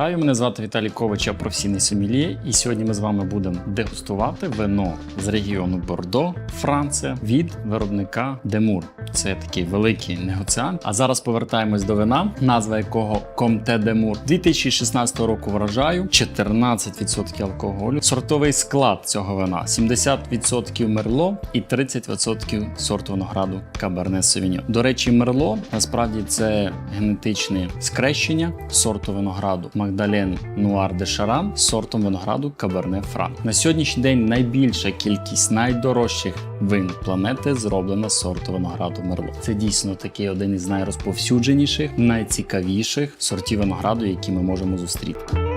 Вітаю, мене звати Віталій Ковач, я професійний сомельє, і сьогодні ми з вами будемо дегустувати вино з регіону Бордо, Франція від виробника Демур. Це такий великий негоціант. А зараз повертаємось до вина, назва якого Комте Демур 2016 року врожаю, 14% алкоголю. Сортовий склад цього вина 70% мерло і 30% сорту винограду Каберне Совіньон. До речі, мерло насправді це генетичне скрещення сорту винограду Магдален Нуар де Шарам з сортом винограду Каберне Франк. На сьогоднішній день найбільша кількість найдорожчих вин планети зроблена з сорту винограду Мерло. Це дійсно такий один із найрозповсюдженіших, найцікавіших сортів винограду, які ми можемо зустріти.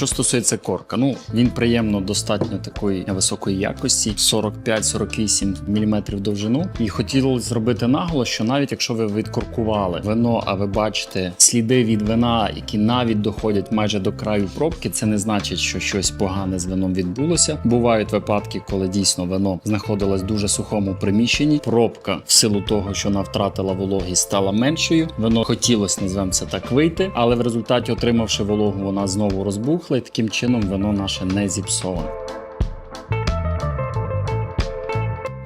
Що стосується корка, ну він приємно достатньо такої високої якості, 45-48 мм довжину. І хотілося зробити наголос, що навіть якщо ви відкоркували вино, а ви бачите сліди від вина, які навіть доходять майже до краю пробки, це не значить, що щось погане з вином відбулося. Бувають випадки, коли дійсно вино знаходилось в дуже сухому приміщенні. Пробка в силу того, що вона втратила вологість, стала меншою. Вино хотілося, назвемо це так, вийти, але в результаті, отримавши вологу, вона знову розбухла, і таким чином вино наше не зіпсоване.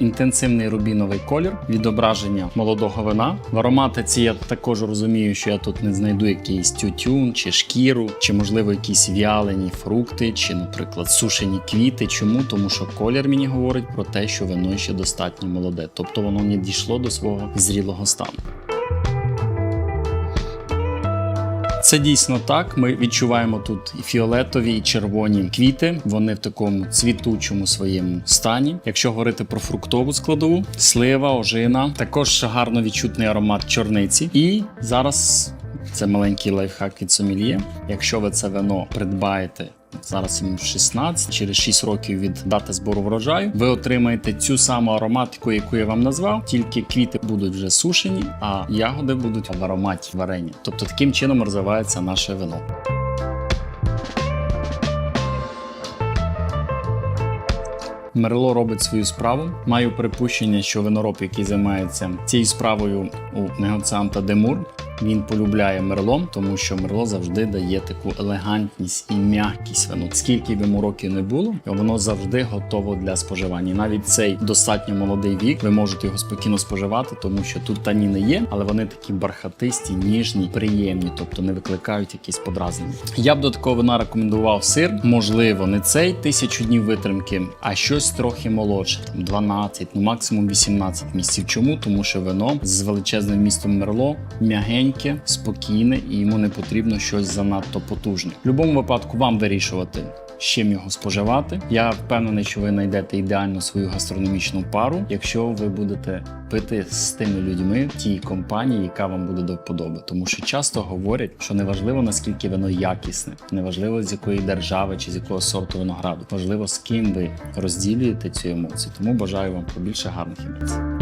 Інтенсивний рубіновий колір, відображення молодого вина. В ароматиці я також розумію, що я тут не знайду якийсь тютюн чи шкіру, чи можливо якісь в'ялені фрукти, чи, наприклад, сушені квіти. Чому? Тому що колір мені говорить про те, що вино ще достатньо молоде, тобто воно не дійшло до свого зрілого стану. Це дійсно так. Ми відчуваємо тут і фіолетові, і червоні квіти. Вони в такому цвітучому своєму стані. Якщо говорити про фруктову складову, слива, ожина, також гарно відчутний аромат чорниці. І зараз це маленький лайфхак від сомельє. Якщо ви це вино придбаєте. Зараз йому 16, через 6 років від дати збору врожаю. Ви отримаєте цю саму ароматику, яку я вам назвав, тільки квіти будуть вже сушені, а ягоди будуть в ароматі варення. Тобто таким чином розвивається наше вино. Мерло робить свою справу. Маю припущення, що винороб, який займається цією справою у негоціанта Демур, він полюбляє мерло, тому що мерло завжди дає таку елегантність і м'якість вину. Скільки б йому років не було, воно завжди готово для споживання. Навіть цей достатньо молодий вік, ви можете його спокійно споживати, тому що тут таніни є, але вони такі бархатисті, ніжні, приємні, тобто не викликають якісь подразнення. Я б до вина рекомендував сир, можливо, не цей тисячу днів витримки, а щось трохи молодше, там 12, ну максимум 18 місяців. Чому? Тому що вино з величезним містом мерло м'ягеньке, спокійне і йому не потрібно щось занадто потужне. В будь-якому випадку вам вирішувати. з Чим його споживати? Я впевнений, що ви знайдете ідеальну свою гастрономічну пару, якщо ви будете пити з тими людьми в компанії, яка вам буде до вподоби. Тому що часто говорять, що неважливо наскільки воно якісне, неважливо з якої держави чи з якого сорту винограду, важливо з ким ви розділюєте цю емоцію. Тому бажаю вам побільше гарних емоцій.